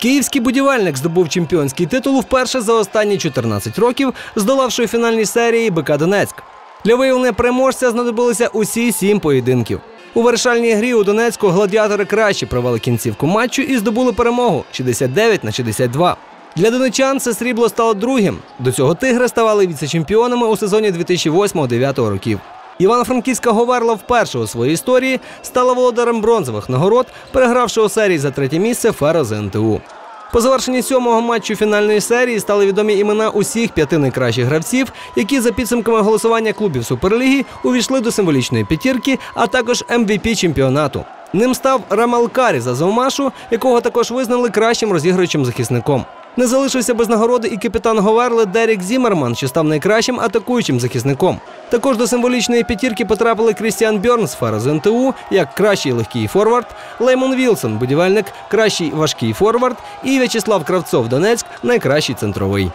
Київський будівельник здобув чемпіонський титул вперше за останні 14 років, здолавши у фінальній серії БК Донецьк. Для виявлення переможця знадобилися усі сім поєдинків. У вирішальній грі у Донецьку гладіатори краще провели кінцівку матчу і здобули перемогу 69 на 62. Для донечан це срібло стало другим. До цього тигри ставали віце-чемпіонами у сезоні 2008-2009 років. Івано-Франківська Говерла вперше у своїй історії стала володарем бронзових нагород, перегравши у серії за третє місце Фера ЗНТУ. По завершенні сьомого матчу фінальної серії стали відомі імена усіх п'яти найкращих гравців, які за підсумками голосування клубів Суперліги увійшли до символічної п'ятірки, а також МВП чемпіонату. Ним став Рамал Карі за Завмашу, якого також визнали кращим розігруючим захисником. Не залишився без нагороди і капітан Говерли Дерік Зімерман, що став найкращим атакуючим захисником. Також до символічної п'ятірки потрапили Крістіан Бьорнс Фара з НТУ як кращий легкий форвард, Леймон Вілсон, будівельник, кращий важкий форвард і В'ячеслав Кравцов Донецьк найкращий центровий.